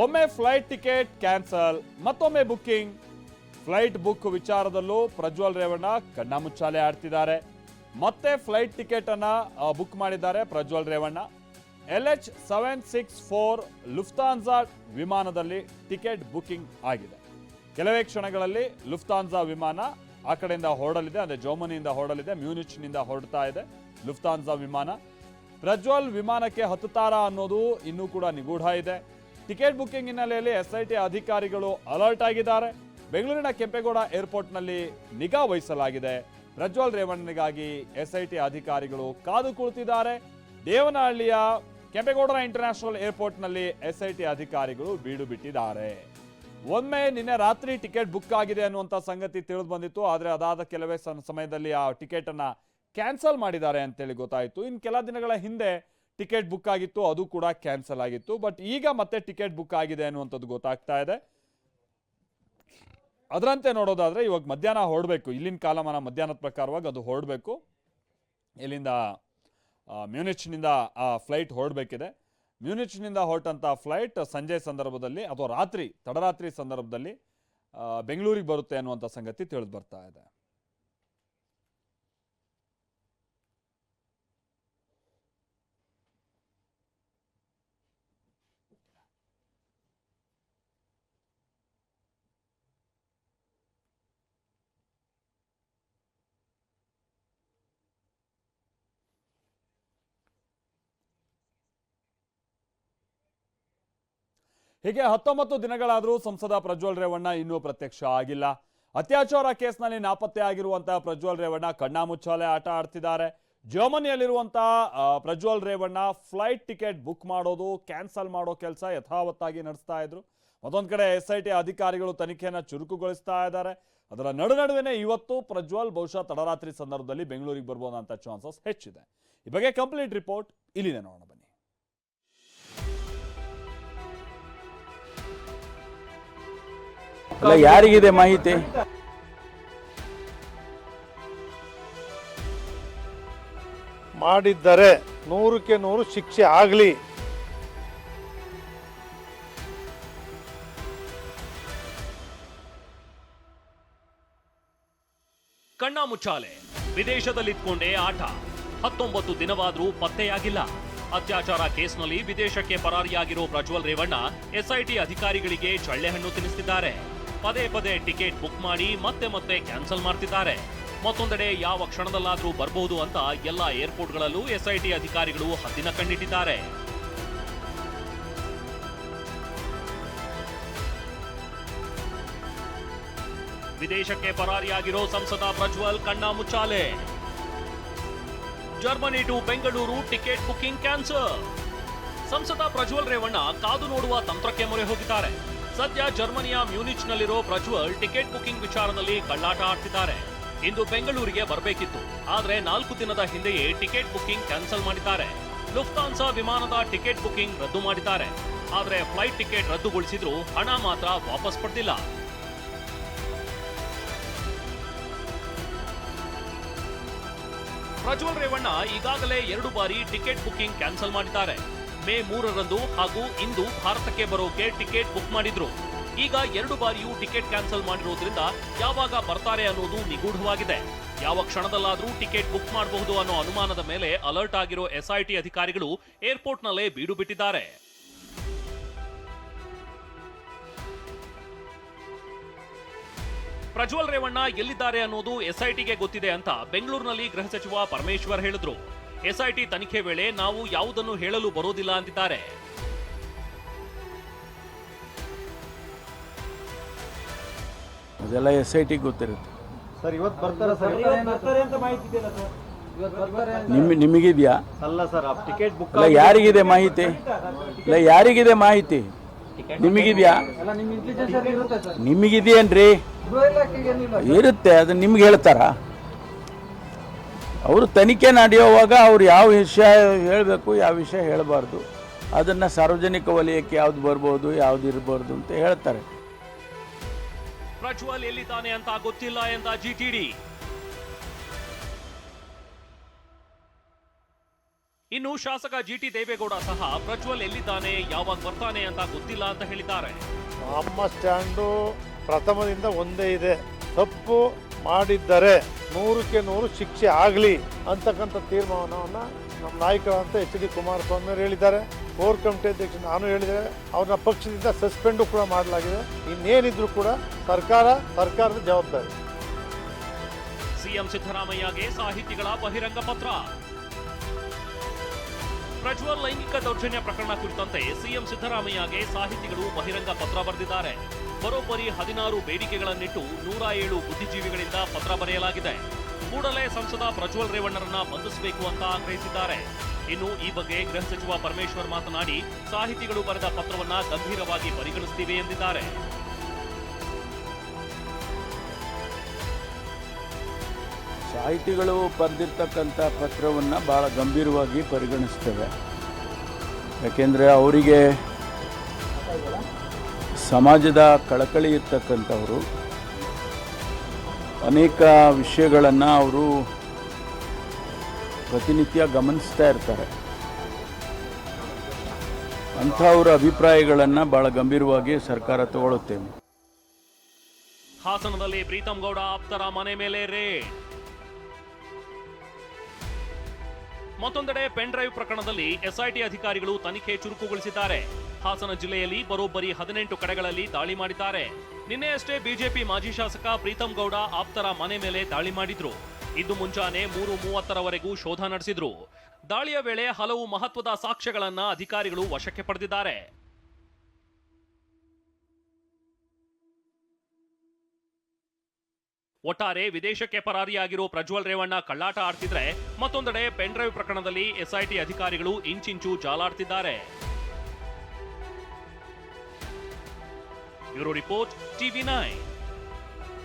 ಒಮ್ಮೆ flight ticket cancel ಮತ್ತೊಮ್ಮೆ booking flight book ವಿಚಾರದಲ್ಲೂ ಪ್ರಜ್ವಲ್ ರೇವಣ್ಣ ಕಣ್ಣಾಮುಚ್ಚಾಲೆ ಆಡ್ತಿದ್ದಾರೆ. ಮತ್ತೆ ಫ್ಲೈಟ್ ಟಿಕೆಟ್ ಅನ್ನ ಬುಕ್ ಮಾಡಿದ್ದಾರೆ Prajwal Revanna. L H seven six four Lufthansa ವಿಮಾನದಲ್ಲಿ ಟಿಕೆಟ್ ಬುಕ್ಕಿಂಗ್ ಆಗಿದೆ. ಕೆಲವೇ ಕ್ಷಣಗಳಲ್ಲಿ ಲುಫ್ತಾನ್ಸಾ ವಿಮಾನ ಆ ಕಡೆಯಿಂದ ಹೊರಡಲಿದೆ, ಅಂದರೆ ಜರ್ಮನಿಯಿಂದ ಹೊರಡಲಿದೆ, ಮ್ಯೂನಿಚ್ನಿಂದ ಹೊರಡ್ತಾ ಇದೆ ಲುಫ್ತಾನ್ಸಾ ವಿಮಾನ. ಪ್ರಜ್ವಲ್ ವಿಮಾನಕ್ಕೆ ಹತ್ತುತ್ತಾರಾ ಅನ್ನೋದು ಇನ್ನೂ ಕೂಡ ನಿಗೂಢ ಇದೆ. ಟಿಕೆಟ್ ಬುಕ್ಕಿಂಗ್ ಹಿನ್ನೆಲೆಯಲ್ಲಿ ಎಸ್ಐಟಿ ಅಧಿಕಾರಿಗಳು ಅಲರ್ಟ್ ಆಗಿದ್ದಾರೆ. ಬೆಂಗಳೂರಿನ ಕೆಂಪೇಗೌಡ ಏರ್ಪೋರ್ಟ್ನಲ್ಲಿ ನಿಗಾ ವಹಿಸಲಾಗಿದೆ. ಪ್ರಜ್ವಲ್ ರೇವಣ್ಣನಿಗಾಗಿ ಎಸ್ಐಟಿ ಅಧಿಕಾರಿಗಳು ಕಾದು ಕುಳಿತಿದ್ದಾರೆ. ದೇವನಹಳ್ಳಿಯ ಕೆಂಪೇಗೌಡರ ಇಂಟರ್ನ್ಯಾಷನಲ್ ಏರ್ಪೋರ್ಟ್ನಲ್ಲಿ ಎಸ್ಐಟಿ ಅಧಿಕಾರಿಗಳು ಬೀಡು ಬಿಟ್ಟಿದ್ದಾರೆ. ಒಮ್ಮೆ ನಿನ್ನೆ ರಾತ್ರಿ ಟಿಕೆಟ್ ಬುಕ್ ಆಗಿದೆ ಅನ್ನುವಂಥ ಸಂಗತಿ ತಿಳಿದು ಬಂದಿತ್ತು. ಆದರೆ ಅದಾದ ಕೆಲವೇ ಸಮ- ಸಮಯದಲ್ಲಿ ಆ ಟಿಕೆಟನ್ನು ಕ್ಯಾನ್ಸಲ್ ಮಾಡಿದ್ದಾರೆ ಅಂತೇಳಿ ಗೊತ್ತಾಯಿತು. ಇನ್ನು ಕೆಲ ದಿನಗಳ ಹಿಂದೆ ಟಿಕೆಟ್ ಬುಕ್ ಆಗಿತ್ತು, ಅದು ಕೂಡ ಕ್ಯಾನ್ಸಲ್ ಆಗಿತ್ತು. ಬಟ್ ಈಗ ಮತ್ತೆ ಟಿಕೆಟ್ ಬುಕ್ ಆಗಿದೆ ಅನ್ನುವಂಥದ್ದು ಗೊತ್ತಾಗ್ತಾ ಇದೆ. ಅದರಂತೆ ನೋಡೋದಾದ್ರೆ ಇವಾಗ ಮಧ್ಯಾಹ್ನ ಹೊರಡಬೇಕು ಇಲ್ಲಿನ ಕಾಲಮಾನ ಮಧ್ಯಾಹ್ನದ ಪ್ರಕಾರವಾಗಿ ಅದು ಹೊರಡಬೇಕು ಇಲ್ಲಿಂದ ಮ್ಯೂನಿಚ್ನಿಂದ, ಆ, ಫ್ಲೈಟ್ ಹೊರಡಬೇಕಿದೆ ಮ್ಯೂನಿಚ್ನಿಂದ ಹೊರಟಂಥ ಫ್ಲೈಟ್ ಸಂಜೆ ಸಂದರ್ಭದಲ್ಲಿ, ಅಥವಾ ರಾತ್ರಿ, ತಡರಾತ್ರಿ ಸಂದರ್ಭದಲ್ಲಿ ಬೆಂಗಳೂರಿಗೆ ಬರುತ್ತೆ ಅನ್ನುವಂಥ ಸಂಗತಿ ತಿಳಿದು ಬರ್ತಾ ಇದೆ. ಹೀಗೆ ಹತ್ತೊಂಬತ್ತು ದಿನಗಳಾದರೂ ಸಂಸದ ಪ್ರಜ್ವಲ್ ರೇವಣ್ಣ ಇನ್ನೂ ಪ್ರತ್ಯಕ್ಷ ಆಗಿಲ್ಲ. ಅತ್ಯಾಚಾರ ಕೇಸ್ನಲ್ಲಿ ನಾಪತ್ತೆ ಆಗಿರುವಂತಹ ಪ್ರಜ್ವಲ್ ರೇವಣ್ಣ ಕಣ್ಣಾಮುಚ್ಚಾಲೆ ಆಟ ಆಡ್ತಿದ್ದಾರೆ. ಜರ್ಮನಿಯಲ್ಲಿರುವಂತಹ Prajwal Revanna flight ticket book ಮಾಡೋದು, ಕ್ಯಾನ್ಸಲ್ ಮಾಡೋ ಕೆಲಸ ಯಥಾವತ್ತಾಗಿ ನಡೆಸ್ತಾ ಇದ್ರು. ಮತ್ತೊಂದು ಕಡೆ ಎಸ್ ಐ ಟಿ ಅಧಿಕಾರಿಗಳು ತನಿಖೆಯನ್ನು ಚುರುಕುಗೊಳಿಸ್ತಾ ಇದ್ದಾರೆ. ಅದರ ನಡು ನಡುವೆನೇ ಇವತ್ತು ಪ್ರಜ್ವಲ್ ಬಹುಶಃ ತಡರಾತ್ರಿ ಸಂದರ್ಭದಲ್ಲಿ ಬೆಂಗಳೂರಿಗೆ ಬರ್ಬೋದಂತ ಚಾನ್ಸಸ್ ಹೆಚ್ಚಿದೆ. ಈ ಬಗ್ಗೆ ಕಂಪ್ಲೀಟ್ ರಿಪೋರ್ಟ್ ಇಲ್ಲಿದೆ ನೋಡೋಣ ಅಲ್ಲ ಯಾರಿಗಿದೆ ಮಾಹಿತಿ? ಮಾಡಿದ್ದರೆ ನೂರಕ್ಕೆ ನೂರು ಶಿಕ್ಷೆ ಆಗಲಿ. ಕಣ್ಣಾಮುಚ್ಚಾಲೆ ವಿದೇಶದಲ್ಲಿತ್ಕೊಂಡೇ ಆಟ. ಹತ್ತೊಂಬತ್ತು ದಿನವಾದರೂ ಪತ್ತೆಯಾಗಿಲ್ಲ. ಅತ್ಯಾಚಾರ ಕೇಸ್ನಲ್ಲಿ ವಿದೇಶಕ್ಕೆ ಪರಾರಿಯಾಗಿರೋ ಪ್ರಜ್ವಲ್ ರೇವಣ್ಣ ಎಸ್ಐಟಿ ಅಧಿಕಾರಿಗಳಿಗೆ ಚಳ್ಳೆಹಣ್ಣು ತಿನ್ನಿಸ್ತಿದ್ದಾರೆ. ಪದೇ ಪದೇ ಟಿಕೆಟ್ ಬುಕ್ ಮಾಡಿ ಮತ್ತೆ ಮತ್ತೆ ಕ್ಯಾನ್ಸಲ್ ಮಾಡ್ತಿದ್ದಾರೆ. ಮತ್ತೊಂದೆಡೆ ಯಾವ ಕ್ಷಣದಲ್ಲಾದರೂ ಬರಬಹುದು ಅಂತ ಎಲ್ಲ ಏರ್ಪೋರ್ಟ್ಗಳಲ್ಲೂ ಎಸ್ಐಟಿ ಅಧಿಕಾರಿಗಳು ಹದ್ದಿನ ಕಂಡಿಟ್ಟಿದ್ದಾರೆ ವಿದೇಶಕ್ಕೆ ಪರಾರಿಯಾಗಿರೋ ಸಂಸದ Prajwal ಕಣ್ಣಾಮುಚ್ಚಾಲೆ Germany to Bengaluru ticket booking cancel. ಸಂಸದ ಪ್ರಜ್ವಲ್ ರೇವಣ್ಣ ಕಾದು ನೋಡುವ ತಂತ್ರಕ್ಕೆ ಮೊರೆ ಹೋಗಿದ್ದಾರೆ. ಸದ್ಯ ಜರ್ಮನಿಯ ಮ್ಯೂನಿಚ್ನಲ್ಲಿರೋ ಪ್ರಜ್ವಲ್ ಟಿಕೆಟ್ ಬುಕಿಂಗ್ ವಿಚಾರದಲ್ಲಿ ಕಳ್ಳಾಟ ಆಡ್ತಿದ್ದಾರೆ. ಇಂದು ಬೆಂಗಳೂರಿಗೆ ಬರಬೇಕಿತ್ತು. ಆದರೆ ನಾಲ್ಕು ದಿನದ ಹಿಂದೆಯೇ ಟಿಕೆಟ್ ಬುಕಿಂಗ್ ಕ್ಯಾನ್ಸಲ್ ಮಾಡಿದ್ದಾರೆ. ಲುಫ್ತಾನ್ಸಾ ವಿಮಾನದ ಟಿಕೆಟ್ ಬುಕಿಂಗ್ ರದ್ದು ಮಾಡಿದ್ದಾರೆ. ಆದರೆ ಫ್ಲೈಟ್ ಟಿಕೆಟ್ ರದ್ದುಗೊಳಿಸಿದ್ರು ಹಣ ಮಾತ್ರ ವಾಪಸ್ ಪಡೆದಿಲ್ಲ. ಪ್ರಜ್ವಲ್ ರೇವಣ್ಣ ಈಗಾಗಲೇ ಎರಡು ಬಾರಿ ಟಿಕೆಟ್ ಬುಕಿಂಗ್ ಕ್ಯಾನ್ಸಲ್ ಮಾಡಿದ್ದಾರೆ. ಮೇ ಮೂರರಂದು ಹಾಗೂ ಇಂದು ಭಾರತಕ್ಕೆ ಬರೋಕೆ ಟಿಕೆಟ್ ಬುಕ್ ಮಾಡಿದ್ರು. ಈಗ ಎರಡು ಬಾರಿಯೂ ಟಿಕೆಟ್ ಕ್ಯಾನ್ಸಲ್ ಮಾಡಿರೋದ್ರಿಂದ ಯಾವಾಗ ಬರ್ತಾರೆ ಅನ್ನೋದು ನಿಗೂಢವಾಗಿದೆ. ಯಾವ ಕ್ಷಣದಲ್ಲಾದರೂ ಟಿಕೆಟ್ ಬುಕ್ ಮಾಡಬಹುದು ಅನ್ನೋ ಅನುಮಾನದ ಮೇಲೆ ಅಲರ್ಟ್ ಆಗಿರೋ ಎಸ್ಐಟಿ ಅಧಿಕಾರಿಗಳು ಏರ್ಪೋರ್ಟ್ನಲ್ಲೇ ಬೀಡು ಬಿಟ್ಟಿದ್ದಾರೆ. ಪ್ರಜ್ವಲ್ ರೇವಣ್ಣ ಎಲ್ಲಿದ್ದಾರೆ ಅನ್ನೋದು ಎಸ್ಐಟಿಗೆ ಗೊತ್ತಿದೆ ಅಂತ ಬೆಂಗಳೂರಿನಲ್ಲಿ ಗೃಹ ಸಚಿವ ಪರಮೇಶ್ವರ್ ಹೇಳಿದ್ರು. ಎಸ್ಐಟಿ ತನಿಖೆ ವೇಳೆ ನಾವು ಯಾವುದನ್ನು ಹೇಳಲು ಬರೋದಿಲ್ಲ ಅಂತಿದ್ದಾರೆ. ಅದೆಲ್ಲ ಎಸ್ ಐ ಟಿ ಗೊತ್ತಿರುತ್ತೆ ಸರ್. ಇವತ್ತು ಬರ್ತಾರ ಸರ್? ನಿಮ್ ನಿಮಗಿದೆಯಾ? ಅಲ್ಲ ಸರ್ ಟಿಕೆಟ್ ಬುಕ್ ಅಲ್ಲ ಯಾರಿಗಿದೆ ಮಾಹಿತಿ? ಅಲ್ಲ ಯಾರಿಗಿದೆ ಮಾಹಿತಿ? ನಿಮಗಿದೆಯಾ? ನಿಮಗಿದೆಯೇನ್ರಿ? ಇರುತ್ತೆ ಅದು ನಿಮ್ಗೆ ಹೇಳ್ತಾರ? ಅವರು ತನಿಖೆ ನಡೆಯುವಾಗ ಅವ್ರು ಯಾವ ವಿಷಯ ಹೇಳಬೇಕು ಯಾವ ವಿಷಯ ಹೇಳಬಾರ್ದು ಅದನ್ನು ಸಾರ್ವಜನಿಕ ವಲಯಕ್ಕೆ ಯಾವ್ದು ಬರ್ಬೋದು ಯಾವ್ದು ಇರಬಾರ್ದು ಅಂತ ಹೇಳ್ತಾರೆ. ಪ್ರಜ್ವಲ್ ಎಲ್ಲಿದ್ದಾನೆ ಅಂತ ಗೊತ್ತಿಲ್ಲ ಎಂದ ಜಿಟಿಡಿ. ಇನ್ನು ಶಾಸಕ ಜಿಟಿ ದೇವೇಗೌಡ ಸಹ ಪ್ರಜ್ವಲ್ ಎಲ್ಲಿದ್ದಾನೆ ಯಾವಾಗ ಬರ್ತಾನೆ ಅಂತ ಗೊತ್ತಿಲ್ಲ ಅಂತ ಹೇಳಿದ್ದಾರೆ. ನಮ್ಮ ಸ್ಟ್ಯಾಂಡು ಪ್ರಥಮದಿಂದ ಒಂದೇ ಇದೆ. ತಪ್ಪು ಮಾಡಿದ್ದರೆ ನೂರಕ್ಕೆ ನೂರು ಶಿಕ್ಷೆ ಆಗಲಿ ಅಂತಕ್ಕಂಥ ತೀರ್ಮಾನವನ್ನು ನಮ್ಮ ನಾಯಕರಂತ ಎಚ್ ಡಿ ಕುಮಾರಸ್ವಾಮಿ ಅವರು ಹೇಳಿದ್ದಾರೆ. ಕೋರ್ ಕಮಿಟಿ ಅಧ್ಯಕ್ಷ ನಾನು ಹೇಳಿದೆ ಅವ್ರನ್ನ ಪಕ್ಷದಿಂದ ಸಸ್ಪೆಂಡು ಕೂಡ ಮಾಡಲಾಗಿದೆ. ಇನ್ನೇನಿದ್ರು ಕೂಡ ಸರ್ಕಾರ, ಸರ್ಕಾರದ ಜವಾಬ್ದಾರಿ. ಸಿಎಂ ಸಿದ್ದರಾಮಯ್ಯಗೆ ಸಾಹಿತಿಗಳ ಬಹಿರಂಗ ಪತ್ರ. ಪ್ರಜ್ವಲ್ ಲೈಂಗಿಕ ದೌರ್ಜನ್ಯ ಪ್ರಕರಣ ಕುರಿತಂತೆ ಸಿಎಂ ಸಿದ್ದರಾಮಯ್ಯಗೆ ಸಾಹಿತಿಗಳು ಬಹಿರಂಗ ಪತ್ರ ಬರೆದಿದ್ದಾರೆ. ಬರೋಬ್ಬರಿ ಹದಿನಾರು ಬೇಡಿಕೆಗಳನ್ನಿಟ್ಟು ನೂರ ಏಳು ಬುದ್ಧಿಜೀವಿಗಳಿಂದ ಪತ್ರ ಬರೆಯಲಾಗಿದೆ. ಕೂಡಲೇ ಸಂಸದ ಪ್ರಜ್ವಲ್ ರೇವಣ್ಣರನ್ನ ಬಂಧಿಸಬೇಕು ಅಂತ ಆಗ್ರಹಿಸಿದ್ದಾರೆ. ಇನ್ನು ಈ ಬಗ್ಗೆ ಗೃಹ ಸಚಿವ ಪರಮೇಶ್ವರ್ ಮಾತನಾಡಿ, ಸಾಹಿತಿಗಳು ಬರೆದ ಪತ್ರವನ್ನ ಗಂಭೀರವಾಗಿ ಪರಿಗಣಿಸುತ್ತಿವೆ ಎಂದಿದ್ದಾರೆ. ಸಾಹಿತಿಗಳು ಬರೆದಿರ್ತಕ್ಕಂಥ ಪತ್ರವನ್ನು ಭಾಳ ಗಂಭೀರವಾಗಿ ಪರಿಗಣಿಸ್ತೇವೆ. ಯಾಕೆಂದರೆ ಅವರಿಗೆ ಸಮಾಜದ ಕಳಕಳಿ ಇರ್ತಕ್ಕಂಥವರು, ಅನೇಕ ವಿಷಯಗಳನ್ನು ಅವರು ಪ್ರತಿನಿತ್ಯ ಗಮನಿಸ್ತಾ ಇರ್ತಾರೆ. ಅಂಥವ್ರ ಅಭಿಪ್ರಾಯಗಳನ್ನು ಭಾಳ ಗಂಭೀರವಾಗಿ ಸರ್ಕಾರ ತಗೊಳ್ಳುತ್ತೇನೆ ಹಾಸನದಲ್ಲಿ ಪ್ರೀತಂ ಗೌಡ ಆಪ್ತರ ಮನೆ ಮೇಲೆ ರೇಡ್. ಮತ್ತೊಂದೆಡೆ ಪೆನ್ ಡ್ರೈವ್ ಪ್ರಕರಣದಲ್ಲಿ ಎಸ್ಐಟಿ ಅಧಿಕಾರಿಗಳು ತನಿಖೆ ಚುರುಕುಗೊಳಿಸಿದ್ದಾರೆ. ಹಾಸನ ಜಿಲ್ಲೆಯಲ್ಲಿ ಬರೋಬ್ಬರಿ ಹದಿನೆಂಟು ಕಡೆಗಳಲ್ಲಿ ದಾಳಿ ಮಾಡಿದ್ದಾರೆ. ನಿನ್ನೆಯಷ್ಟೇ ಬಿಜೆಪಿ ಮಾಜಿ ಶಾಸಕ ಪ್ರೀತಂ ಗೌಡ ಆಪ್ತರ ಮನೆ ಮೇಲೆ ದಾಳಿ ಮಾಡಿದ್ರು. ಇದು ಮುಂಜಾನೆ ಮೂರು ಮೂವತ್ತರವರೆಗೂ ಶೋಧ ನಡೆಸಿದ್ರು. ದಾಳಿಯ ವೇಳೆ ಹಲವು ಮಹತ್ವದ ಸಾಕ್ಷ್ಯಗಳನ್ನ ಅಧಿಕಾರಿಗಳು ವಶಕ್ಕೆ ಪಡೆದಿದ್ದಾರೆ. ಒಟ್ಟಾರೆ ವಿದೇಶಕ್ಕೆ ಪರಾರಿಯಾಗಿರೋ ಪ್ರಜ್ವಲ್ ರೇವಣ್ಣ ಕಳ್ಳಾಟ ಆಡ್ತಿದ್ರೆ ಮತ್ತೊಂದೆಡೆ ಪೆನ್ಡ್ರೈವ್ ಪ್ರಕರಣದಲ್ಲಿ ಎಸ್ಐಟಿ ಅಧಿಕಾರಿಗಳು ಇಂಚಿಂಚು ಜಾಲಾಡ್ತಿದ್ದಾರೆ. Bureau report, TV nine.